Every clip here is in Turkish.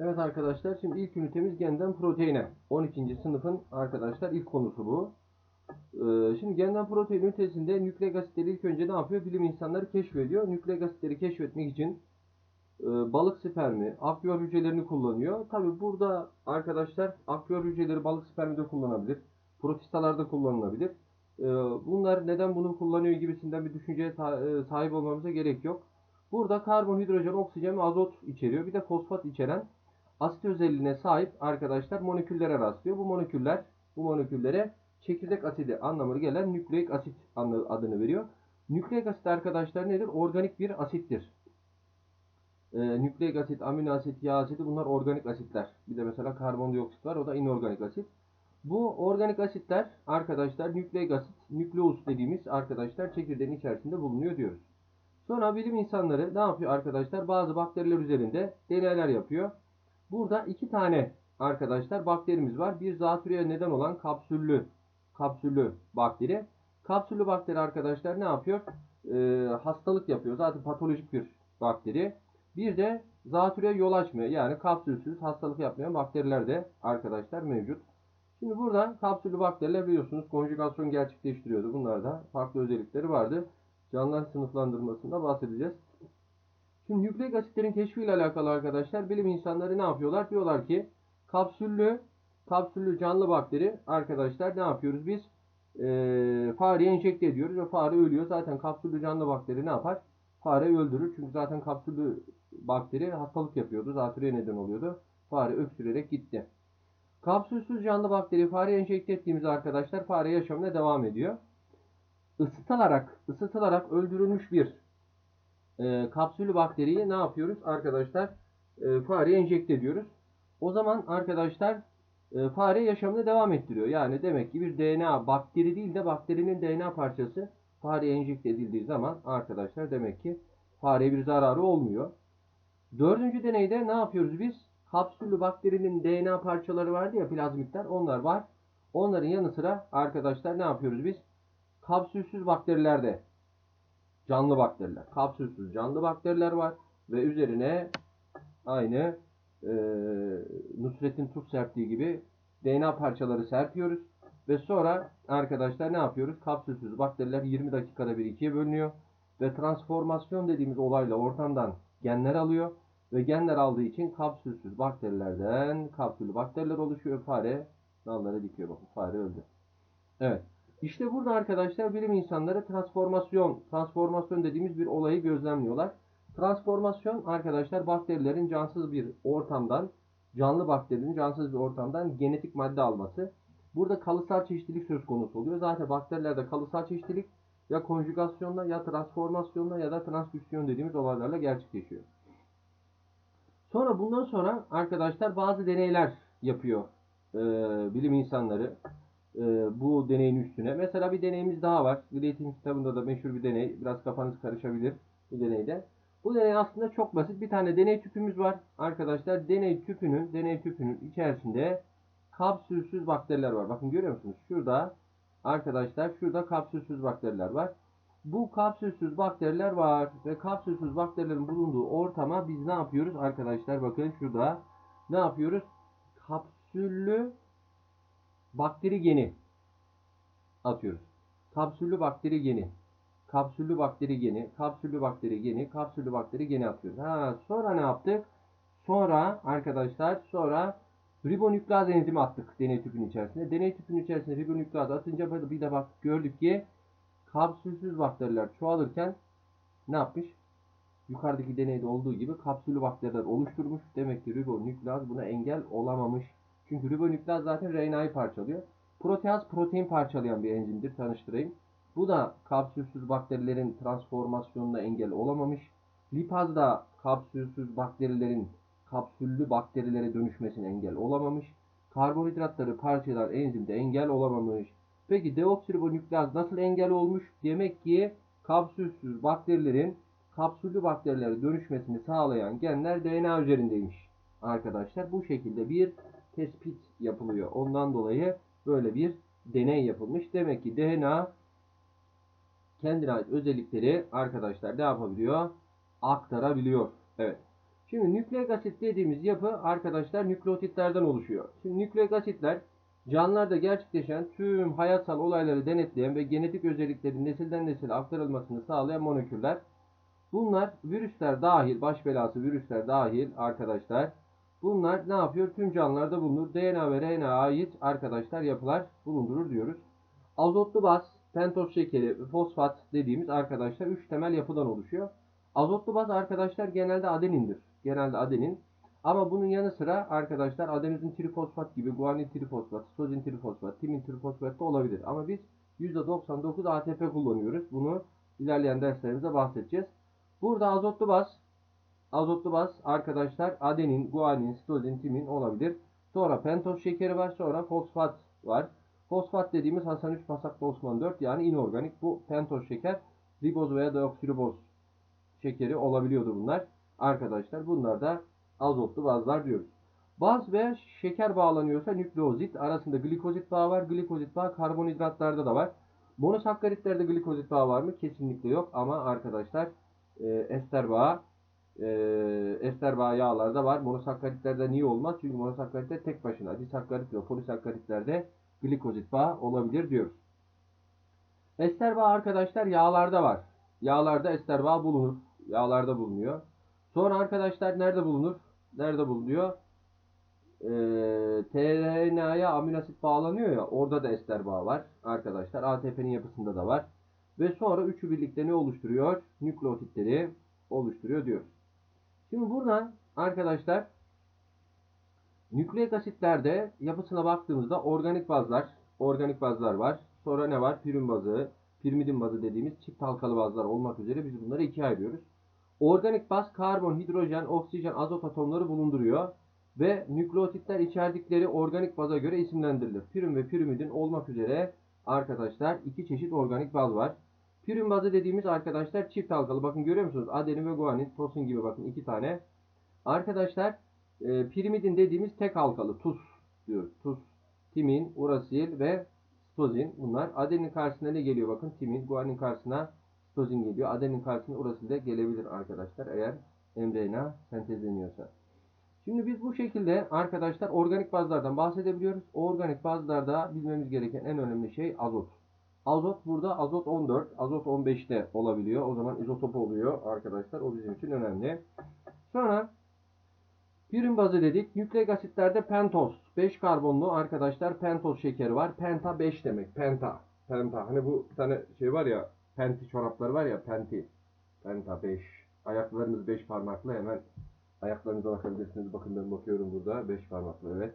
Evet arkadaşlar şimdi ilk ünitemiz genden proteine. 12. sınıfın arkadaşlar ilk konusu bu. Ee, şimdi genden protein ünitesinde nükleik asitleri ilk önce ne yapıyor? Bilim insanları keşfediyor. Nükleik asitleri keşfetmek için e, balık spermi, akciğer hücrelerini kullanıyor. Tabi burada arkadaşlar akciğer hücreleri balık spermi de kullanabilir. Protistalarda kullanılabilir. Ee, bunlar neden bunu kullanıyor gibisinden bir düşünceye e, sahip olmamıza gerek yok. Burada karbon, hidrojen, oksijen ve azot içeriyor. Bir de fosfat içeren asit özelliğine sahip arkadaşlar moleküllere rastlıyor. Bu moleküller bu moleküllere çekirdek asidi anlamına gelen nükleik asit adını veriyor. Nükleik asit arkadaşlar nedir? Organik bir asittir. Ee, nükleik asit, amino asit, yağ asidi bunlar organik asitler. Bir de mesela karbondioksit var o da inorganik asit. Bu organik asitler arkadaşlar nükleik asit, nükleus dediğimiz arkadaşlar çekirdeğin içerisinde bulunuyor diyoruz. Sonra bilim insanları ne yapıyor arkadaşlar? Bazı bakteriler üzerinde deneyler yapıyor. Burada iki tane arkadaşlar bakterimiz var. Bir zatürreye neden olan kapsüllü kapsüllü bakteri. Kapsüllü bakteri arkadaşlar ne yapıyor? Ee, hastalık yapıyor. Zaten patolojik bir bakteri. Bir de zatürreye yol açmıyor. Yani kapsülsüz hastalık yapmayan bakteriler de arkadaşlar mevcut. Şimdi burada kapsüllü bakteriler biliyorsunuz konjugasyon gerçekleştiriyordu. Bunlarda farklı özellikleri vardı. Canlılar sınıflandırmasında bahsedeceğiz. Şimdi nükleik asitlerin keşfiyle alakalı arkadaşlar bilim insanları ne yapıyorlar? Diyorlar ki kapsüllü kapsüllü canlı bakteri arkadaşlar ne yapıyoruz biz? Ee, fareye enjekte ediyoruz ve fare ölüyor. Zaten kapsüllü canlı bakteri ne yapar? Fareyi öldürür. Çünkü zaten kapsüllü bakteri hastalık yapıyordu. Zatürreye neden oluyordu. Fare öksürerek gitti. Kapsülsüz canlı bakteri fareye enjekte ettiğimizde arkadaşlar fare yaşamına devam ediyor. Isıtılarak, ısıtılarak öldürülmüş bir e, kapsüllü bakteriyi ne yapıyoruz arkadaşlar? E, fareye enjekte ediyoruz. O zaman arkadaşlar e, fare yaşamını devam ettiriyor. Yani demek ki bir DNA bakteri değil de bakterinin DNA parçası fareye enjekte edildiği zaman arkadaşlar demek ki fareye bir zararı olmuyor. Dördüncü deneyde ne yapıyoruz biz? Kapsüllü bakterinin DNA parçaları vardı ya plazmitler onlar var. Onların yanı sıra arkadaşlar ne yapıyoruz biz? Kapsülsüz bakterilerde canlı bakteriler, kapsülsüz canlı bakteriler var ve üzerine aynı e, Nusret'in tuz serptiği gibi DNA parçaları serpiyoruz ve sonra arkadaşlar ne yapıyoruz? Kapsülsüz bakteriler 20 dakikada bir ikiye bölünüyor ve transformasyon dediğimiz olayla ortamdan genler alıyor ve genler aldığı için kapsülsüz bakterilerden kapsüllü bakteriler oluşuyor. Fare dallara dikiyor bakın fare öldü. Evet. İşte burada arkadaşlar bilim insanları transformasyon, transformasyon dediğimiz bir olayı gözlemliyorlar. Transformasyon arkadaşlar bakterilerin cansız bir ortamdan, canlı bakterinin cansız bir ortamdan genetik madde alması. Burada kalısal çeşitlilik söz konusu oluyor. Zaten bakterilerde kalısal çeşitlilik ya konjugasyonla ya transformasyonla ya da transdüksiyon dediğimiz olaylarla gerçekleşiyor. Sonra bundan sonra arkadaşlar bazı deneyler yapıyor e, bilim insanları e, bu deneyin üstüne. Mesela bir deneyimiz daha var. Biletin kitabında da meşhur bir deney. Biraz kafanız karışabilir bu deneyde. Bu deney aslında çok basit. Bir tane deney tüpümüz var. Arkadaşlar deney tüpünün deney tüpünün içerisinde kapsülsüz bakteriler var. Bakın görüyor musunuz? Şurada arkadaşlar şurada kapsülsüz bakteriler var. Bu kapsülsüz bakteriler var ve kapsülsüz bakterilerin bulunduğu ortama biz ne yapıyoruz arkadaşlar? Bakın şurada ne yapıyoruz? Kapsüllü bakteri geni atıyoruz. Kapsüllü bakteri geni. Kapsüllü bakteri geni, kapsüllü bakteri geni, kapsüllü bakteri geni atıyoruz. Ha, sonra ne yaptık? Sonra arkadaşlar sonra ribonükleaz enzimi attık deney tüpünün içerisine. Deney tüpünün içerisine ribonükleaz atınca bir de bak gördük ki kapsülsüz bakteriler çoğalırken ne yapmış? Yukarıdaki deneyde olduğu gibi kapsüllü bakteriler oluşturmuş. Demek ki ribonükleaz buna engel olamamış. Çünkü ribonükleaz zaten RNA'yı parçalıyor. Proteaz protein parçalayan bir enzimdir. Tanıştırayım. Bu da kapsülsüz bakterilerin transformasyonuna engel olamamış. Lipaz da kapsülsüz bakterilerin kapsüllü bakterilere dönüşmesine engel olamamış. Karbonhidratları parçalar enzimde engel olamamış. Peki deoksiribonükleaz nasıl engel olmuş? Demek ki kapsülsüz bakterilerin kapsüllü bakterilere dönüşmesini sağlayan genler DNA üzerindeymiş. Arkadaşlar bu şekilde bir tespit yapılıyor. Ondan dolayı böyle bir deney yapılmış. Demek ki DNA kendine ait özellikleri arkadaşlar ne yapabiliyor? Aktarabiliyor. Evet. Şimdi nükleik asit dediğimiz yapı arkadaşlar nükleotitlerden oluşuyor. Şimdi nükleik asitler canlılarda gerçekleşen tüm hayatsal olayları denetleyen ve genetik özelliklerin nesilden nesile aktarılmasını sağlayan moleküller. Bunlar virüsler dahil, baş belası virüsler dahil arkadaşlar. Bunlar ne yapıyor? Tüm canlılarda bulunur. DNA ve RNA ait arkadaşlar yapılar bulundurur diyoruz. Azotlu baz, pentoz şekeri, fosfat dediğimiz arkadaşlar 3 temel yapıdan oluşuyor. Azotlu baz arkadaşlar genelde adenindir. Genelde adenin. Ama bunun yanı sıra arkadaşlar adenozin trifosfat gibi guanin trifosfat, sitozin trifosfat, timin trifosfat da olabilir. Ama biz %99 ATP kullanıyoruz. Bunu ilerleyen derslerimizde bahsedeceğiz. Burada azotlu baz, azotlu baz arkadaşlar adenin, guanin, sitozin, timin olabilir. Sonra pentoz şekeri var, sonra fosfat var. Fosfat dediğimiz Hasan 3 pasaklı Osman 4 yani inorganik. Bu pentoz şeker, riboz veya deoksiriboz şekeri olabiliyordu bunlar. Arkadaşlar bunlar da azotlu bazlar diyoruz. Baz ve şeker bağlanıyorsa nükleozit arasında glikozit bağı var. Glikozit bağı karbonhidratlarda da var. Monosakkaritlerde glikozit bağı var mı? Kesinlikle yok ama arkadaşlar e, ester bağı e, ester bağı yağlarda var. Monosakkaritlerde niye olmaz? Çünkü monosakkaritler tek başına. Disakkarit ve polisakkaritlerde glikozit bağı olabilir diyoruz. Ester bağı arkadaşlar yağlarda var. Yağlarda ester bağı bulunur. Yağlarda bulunuyor. Sonra arkadaşlar nerede bulunur? Nerede bulunuyor? Ee, tRNA'ya aminoasit bağlanıyor ya orada da ester bağı var arkadaşlar. ATP'nin yapısında da var. Ve sonra üçü birlikte ne oluşturuyor? Nükleotitleri oluşturuyor diyoruz. Şimdi buradan arkadaşlar nükleik asitlerde yapısına baktığımızda organik bazlar, organik bazlar var. Sonra ne var? Pirin bazı, pirimidin bazı dediğimiz çift halkalı bazlar olmak üzere biz bunları ikiye ayırıyoruz. Organik baz karbon, hidrojen, oksijen, azot atomları bulunduruyor ve nükleotitler içerdikleri organik baza göre isimlendirilir. Pirin ve pirimidin olmak üzere arkadaşlar iki çeşit organik baz var. Pirin bazı dediğimiz arkadaşlar çift halkalı. Bakın görüyor musunuz? Adenin ve guanin, tosin gibi bakın iki tane. Arkadaşlar e, pirimidin dediğimiz tek halkalı tuz diyoruz. Tuz, timin, urasil ve sitozin bunlar. Adenin karşısına ne geliyor bakın? Timin, guanin karşısına sitozin geliyor. Adenin karşısına urasil de gelebilir arkadaşlar eğer mRNA sentezleniyorsa. Şimdi biz bu şekilde arkadaşlar organik bazlardan bahsedebiliyoruz. Organik bazlarda bilmemiz gereken en önemli şey azot. Azot burada azot 14, azot 15'te olabiliyor. O zaman izotop oluyor arkadaşlar. O bizim için önemli. Sonra pirin bazı dedik. Nükleik asitlerde pentoz. 5 karbonlu arkadaşlar pentoz şekeri var. Penta 5 demek. Penta. Penta. Hani bu tane şey var ya penti çorapları var ya penti. Penta 5. Ayaklarınız 5 parmaklı hemen ayaklarınıza bakabilirsiniz. Bakın ben bakıyorum burada 5 parmaklı evet.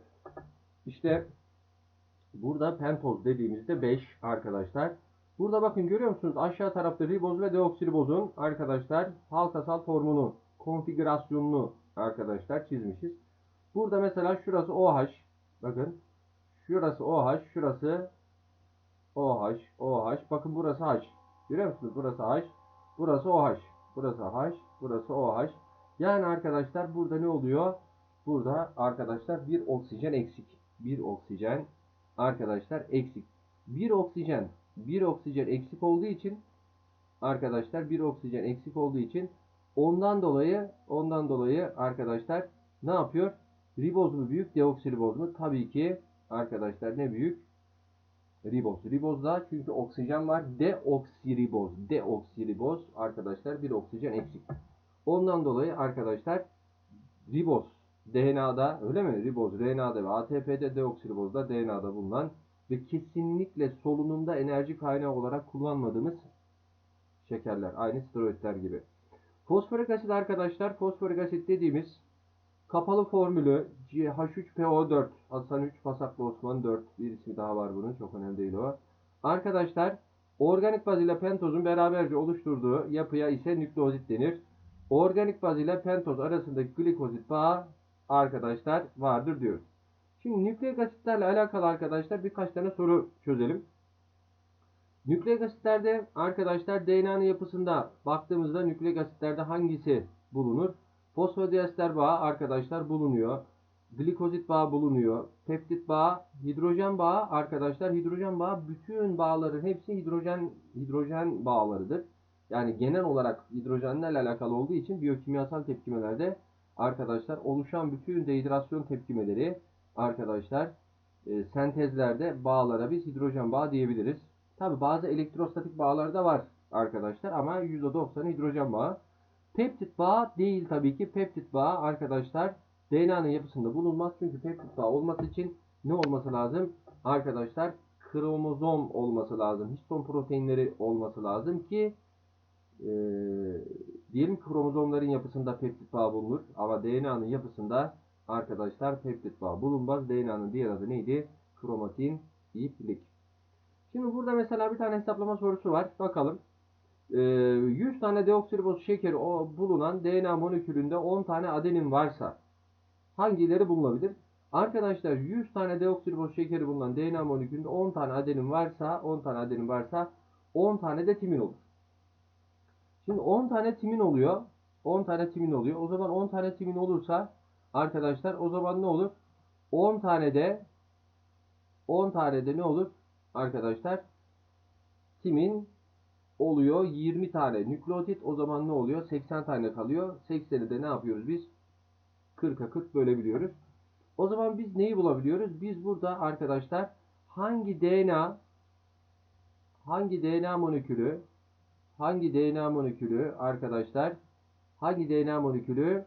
İşte burada pentoz dediğimizde 5 arkadaşlar. Burada bakın görüyor musunuz? Aşağı tarafta riboz ve deoksiribozun arkadaşlar halkasal formunu, konfigürasyonunu arkadaşlar çizmişiz. Burada mesela şurası OH. Bakın. Şurası OH, şurası OH, OH. Bakın burası H. Görüyor musunuz? Burası H. Burası OH. Burası H. Burası OH. Yani arkadaşlar burada ne oluyor? Burada arkadaşlar bir oksijen eksik. Bir oksijen arkadaşlar eksik. Bir oksijen bir oksijen eksik olduğu için arkadaşlar bir oksijen eksik olduğu için ondan dolayı ondan dolayı arkadaşlar ne yapıyor? Riboz mu büyük, deoksiriboz mu? Tabii ki arkadaşlar ne büyük? Riboz. Ribozda çünkü oksijen var. Deoksiriboz. Deoksiriboz arkadaşlar bir oksijen eksik. Ondan dolayı arkadaşlar riboz DNA'da öyle mi? Riboz RNA'da ve ATP'de deoksiribozda DNA'da bulunan ve kesinlikle solunumda enerji kaynağı olarak kullanmadığımız şekerler. Aynı steroidler gibi. Fosforik asit arkadaşlar fosforik asit dediğimiz kapalı formülü H3PO4 Hasan 3 Pasaklı Osman 4 bir ismi daha var bunun çok önemli değil o. Arkadaşlar organik baz ile pentozun beraberce oluşturduğu yapıya ise nükleozit denir. Organik baz ile pentoz arasındaki glikozit bağı arkadaşlar vardır diyoruz. Şimdi nükleik asitlerle alakalı arkadaşlar birkaç tane soru çözelim. Nükleik asitlerde arkadaşlar DNA'nın yapısında baktığımızda nükleik asitlerde hangisi bulunur? Fosfodiester bağı arkadaşlar bulunuyor. Glikozit bağı bulunuyor. Peptit bağı, hidrojen bağı arkadaşlar hidrojen bağı bütün bağların hepsi hidrojen hidrojen bağlarıdır. Yani genel olarak hidrojenlerle alakalı olduğu için biyokimyasal tepkimelerde arkadaşlar oluşan bütün dehidrasyon tepkimeleri arkadaşlar e, sentezlerde bağlara biz hidrojen bağı diyebiliriz. Tabi bazı elektrostatik bağlar da var arkadaşlar ama %90 hidrojen bağı. Peptit bağı değil tabii ki. Peptit bağı arkadaşlar DNA'nın yapısında bulunmaz. Çünkü peptit bağı olması için ne olması lazım? Arkadaşlar kromozom olması lazım. Histon proteinleri olması lazım ki e, diyelim ki kromozomların yapısında peptit bağı bulunur. Ama DNA'nın yapısında arkadaşlar peptit bağı bulunmaz. DNA'nın diğer adı neydi? Kromatin iplik. Şimdi burada mesela bir tane hesaplama sorusu var. Bakalım. Ee, 100 tane deoksiriboz şekeri bulunan DNA molekülünde 10 tane adenin varsa hangileri bulunabilir? Arkadaşlar 100 tane deoksiriboz şekeri bulunan DNA molekülünde 10 tane adenin varsa 10 tane adenin varsa 10 tane de timin olur. Şimdi 10 tane timin oluyor. 10 tane timin oluyor. O zaman 10 tane timin olursa arkadaşlar o zaman ne olur? 10 tane de 10 tane de ne olur? Arkadaşlar timin oluyor 20 tane nükleotit o zaman ne oluyor? 80 tane kalıyor. 80'i de ne yapıyoruz biz? 40'a 40 bölebiliyoruz. O zaman biz neyi bulabiliyoruz? Biz burada arkadaşlar hangi DNA hangi DNA molekülü hangi DNA molekülü arkadaşlar hangi DNA molekülü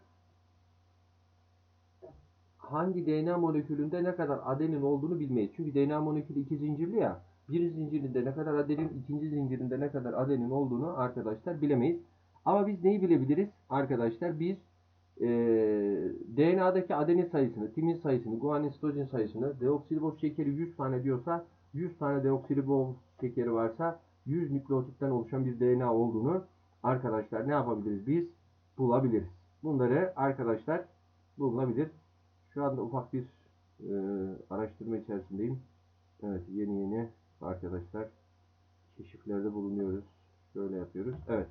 hangi DNA molekülünde ne kadar adenin olduğunu bilmeyiz. Çünkü DNA molekülü iki zincirli ya. Bir zincirinde ne kadar adenin, ikinci zincirinde ne kadar adenin olduğunu arkadaşlar bilemeyiz. Ama biz neyi bilebiliriz? Arkadaşlar biz e, DNA'daki adenin sayısını, timin sayısını, guanin sitozin sayısını, deoksiriboz şekeri 100 tane diyorsa 100 tane deoksiriboz şekeri varsa 100 nükleotitten oluşan bir DNA olduğunu arkadaşlar ne yapabiliriz biz? Bulabiliriz. Bunları arkadaşlar bulunabilir. Şu anda ufak bir e, araştırma içerisindeyim. Evet yeni yeni arkadaşlar keşiflerde bulunuyoruz. Şöyle yapıyoruz. Evet.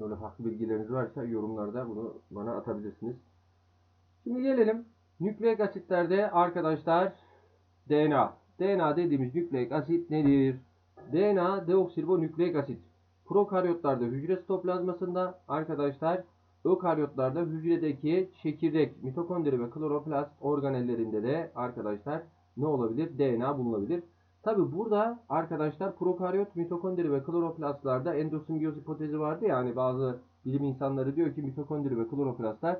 Böyle farklı bilgileriniz varsa yorumlarda bunu bana atabilirsiniz. Şimdi gelelim nükleik asitlerde arkadaşlar DNA. DNA dediğimiz nükleik asit nedir? DNA deoksiribonükleik asit. Prokaryotlarda hücre sitoplazmasında arkadaşlar ökaryotlarda hücredeki çekirdek, mitokondri ve kloroplast organellerinde de arkadaşlar ne olabilir? DNA bulunabilir. Tabi burada arkadaşlar prokaryot, mitokondri ve kloroplastlarda endosimbiyoz hipotezi vardı ya hani bazı bilim insanları diyor ki mitokondri ve kloroplastlar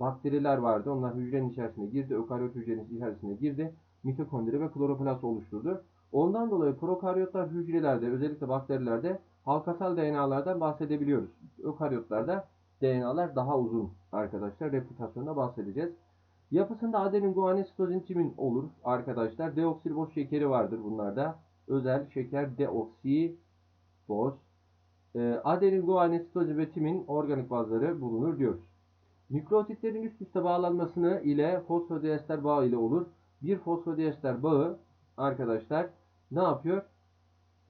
bakteriler vardı. Onlar hücrenin içerisine girdi. Ökaryot hücrenin içerisine girdi. Mitokondri ve kloroplast oluşturdu. Ondan dolayı prokaryotlar hücrelerde özellikle bakterilerde halkasal DNA'lardan bahsedebiliyoruz. Ökaryotlarda DNA'lar daha uzun arkadaşlar. Replikasyonda bahsedeceğiz. Yapısında adenin, guanin, sitozin, timin olur arkadaşlar. Deoksiriboz şekeri vardır bunlarda. Özel şeker deoksiboz. Ee, adenin, guanin, sitozin ve timin organik bazları bulunur diyoruz. Nükleotitlerin üst üste bağlanmasını ile fosfodiester bağı ile olur. Bir fosfodiester bağı arkadaşlar ne yapıyor?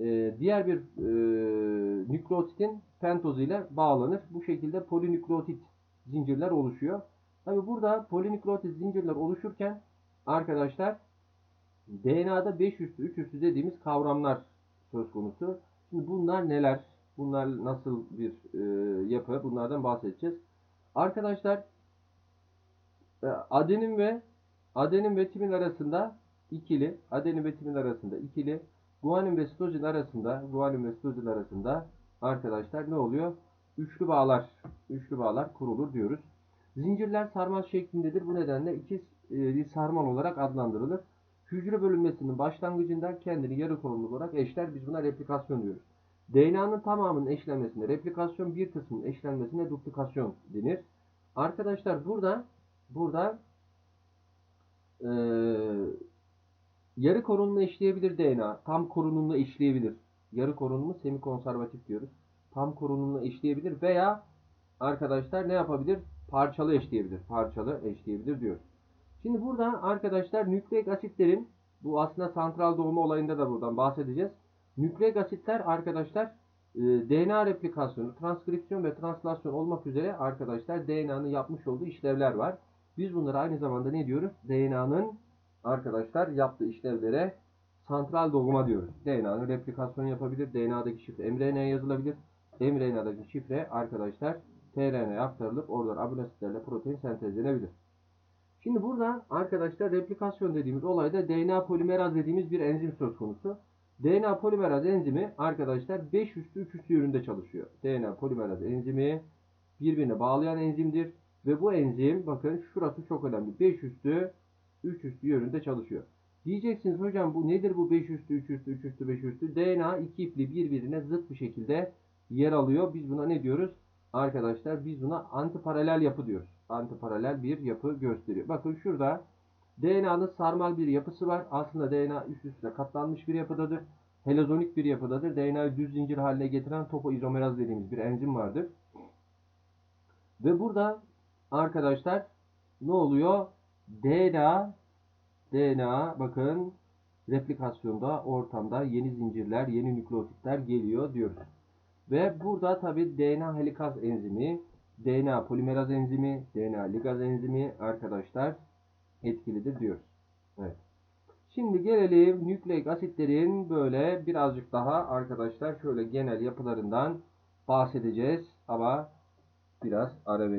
Ee, diğer bir e, nükleotitin pentozu ile bağlanır. Bu şekilde polinükleotit zincirler oluşuyor. Tabi burada polinükleotit zincirler oluşurken arkadaşlar DNA'da 5 üstü 3 üstü dediğimiz kavramlar söz konusu. Şimdi bunlar neler? Bunlar nasıl bir e, yapı? Bunlardan bahsedeceğiz. Arkadaşlar e, adenin ve adenin ve timin arasında ikili, adenin ve timin arasında ikili, guanin ve sitozin arasında, guanin ve sitozin arasında arkadaşlar ne oluyor? Üçlü bağlar, üçlü bağlar kurulur diyoruz. Zincirler sarmal şeklindedir. Bu nedenle ikiz e, sarmal olarak adlandırılır. Hücre bölünmesinin başlangıcında kendini yarı konumlu olarak eşler. Biz buna replikasyon diyoruz. DNA'nın tamamının eşlenmesine replikasyon, bir kısmının eşlenmesine duplikasyon denir. Arkadaşlar burada burada e, yarı korunumla işleyebilir DNA. Tam korunumla işleyebilir. Yarı korunumu semikonservatif diyoruz. Tam korunumla işleyebilir veya arkadaşlar ne yapabilir? Parçalı eşleyebilir. Parçalı eşleyebilir diyoruz. Şimdi burada arkadaşlar nükleik asitlerin bu aslında santral doğma olayında da buradan bahsedeceğiz. Nükleik asitler arkadaşlar e, DNA replikasyonu, transkripsiyon ve translasyon olmak üzere arkadaşlar DNA'nın yapmış olduğu işlevler var. Biz bunları aynı zamanda ne diyoruz? DNA'nın arkadaşlar yaptığı işlevlere santral doğuma diyoruz. DNA'nın replikasyonu yapabilir. DNA'daki şifre mRNA'ya yazılabilir. mRNA'daki şifre arkadaşlar tRNA'ya aktarılıp oradan amino protein sentezlenebilir. Şimdi burada arkadaşlar replikasyon dediğimiz olayda DNA polimeraz dediğimiz bir enzim söz konusu. DNA polimeraz enzimi arkadaşlar 5 üstü 3 üstü yönünde çalışıyor. DNA polimeraz enzimi birbirine bağlayan enzimdir. Ve bu enzim bakın şurası çok önemli. 5 üstü 3 üstü yönünde çalışıyor. Diyeceksiniz hocam bu nedir bu 5 üstü 3 üstü 3 üstü 5 üstü? DNA iki ipli birbirine zıt bir şekilde yer alıyor. Biz buna ne diyoruz? Arkadaşlar biz buna antiparalel yapı diyoruz. Antiparalel bir yapı gösteriyor. Bakın şurada DNA'nın sarmal bir yapısı var. Aslında DNA üst üste katlanmış bir yapıdadır. Helezonik bir yapıdadır. DNA'yı düz zincir haline getiren topoizomeraz dediğimiz bir enzim vardır. Ve burada arkadaşlar ne oluyor? DNA DNA bakın replikasyonda ortamda yeni zincirler, yeni nükleotitler geliyor diyoruz. Ve burada tabi DNA helikaz enzimi, DNA polimeraz enzimi, DNA ligaz enzimi arkadaşlar etkilidir diyoruz. Evet. Şimdi gelelim nükleik asitlerin böyle birazcık daha arkadaşlar şöyle genel yapılarından bahsedeceğiz ama biraz ara verelim.